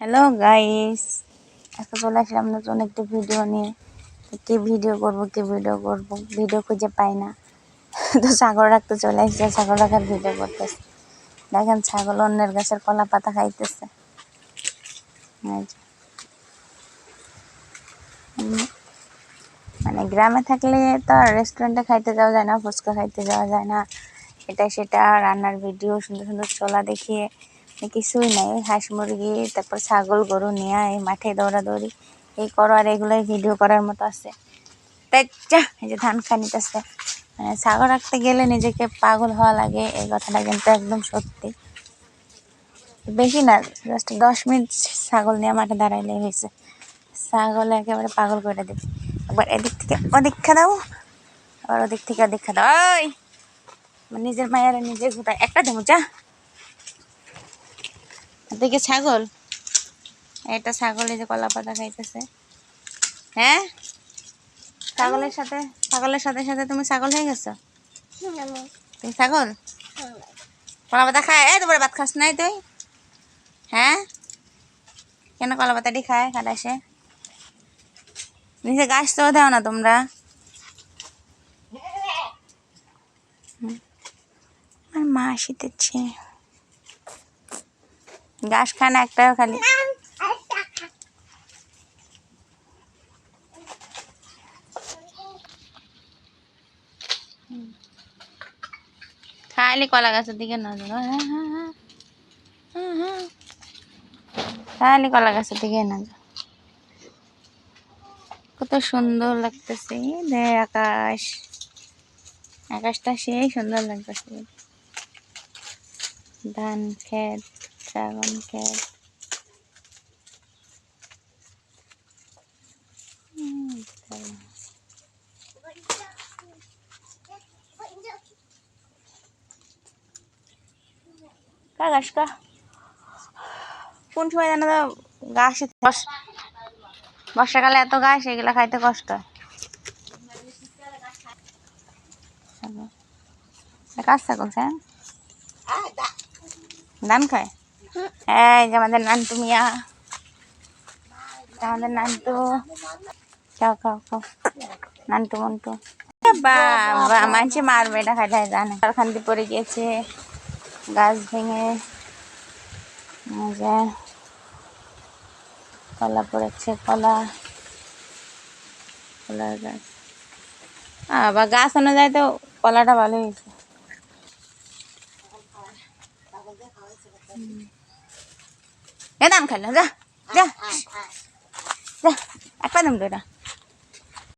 Hello guys আজকে চলে আসলাম নতুন একটি ভিডিও নিয়ে। কি ভিডিও করব, কি ভিডিও করব? ভিডিও খুঁজে পাই না। তো ছাগল রাখতে চলে আসছে, ছাগল রাখার ভিডিও করতেছে। দেখেন ছাগল অন্যের গাছের কলা পাতা খাইতেছে। মানে গ্রামে থাকলে তো রেস্টুরেন্টে খাইতে যাওয়া যায় না, ফুচকা খাইতে যাওয়া যায় না। এটা সেটা, রান্নার ভিডিও সুন্দর সুন্দর চলা দেখিয়ে কিছুই নাই, হাঁস মুরগি, তারপর ছাগল, গরু নিয়ে এই মাঠে দৌড়াদৌড়ি। এই করো আর এগুলোই ভিডিও করার মতো আছে। তাই এই যে ধান খানিতেছে। মানে ছাগল রাখতে গেলে নিজেকে পাগল হওয়া লাগে, এই কথাটা কিন্তু একদম সত্যি। বেশি না জাস্ট দশ মিনিট ছাগল নিয়ে মাঠে দাঁড়াইলেই হয়েছে। ছাগল একেবারে পাগল করে দেবে। একবার এদিক থেকে ওদিক খা দাও। আবার ওদিক থেকে ওদিক খা দাও। ওই নিজের মায়ের নিজে ঘুটায় একটা দেবো, যা। দেখে ছাগল? এটা ছাগল এই যে কলা পাতা খাইতেছে। হ্যাঁ? ছাগলের সাথে ছাগলের সাথে সাথে তুমি ছাগল হয়ে গেছো? তুমি ছাগল? কলা পাতা খায় এই তোমার ভাত খাস নাই তুই? হ্যাঁ? কেন কলা পাতাটি খায়? খালাসে নিচে গাছ তো দাও না তোমরা। আর মা শীতেছে ঘাস খায় না একটাও খালি। খালি কলা গাছের দিকে নজর। হ্যাঁ হ্যাঁ হ্যাঁ খালি কলা গাছের দিকে নজর। কত সুন্দর লাগতেছে দে আকাশ। আকাশটা সেই সুন্দর লাগতেছে। ধান ক্ষেত। ড্রাগন ক্ষেত হুম, কা গাছ কা কোন সময় জানো তো গাছ বর্ষাকালে এত গাছ এগুলা খাইতে কষ্ট। কাজ থাকুন হ্যাঁ ধান খায়? এই যে আমাদের নান্টু মিয়া। আমাদের নান্টু। খাও খাও খাও। নান্টু, মন্টু। বাবা, মানছে মারবে এটা খাইলে জানে। কারখান্তি পড়ে গিয়েছে গাছ ভেঙে। কলা পড়েছে, কলা। কলার গাছ। আবার গাছ আনা যায় তো কলাটা ভালো হয়েছে। এ দাম খাইলাম যা যা যা একটা দাম এটা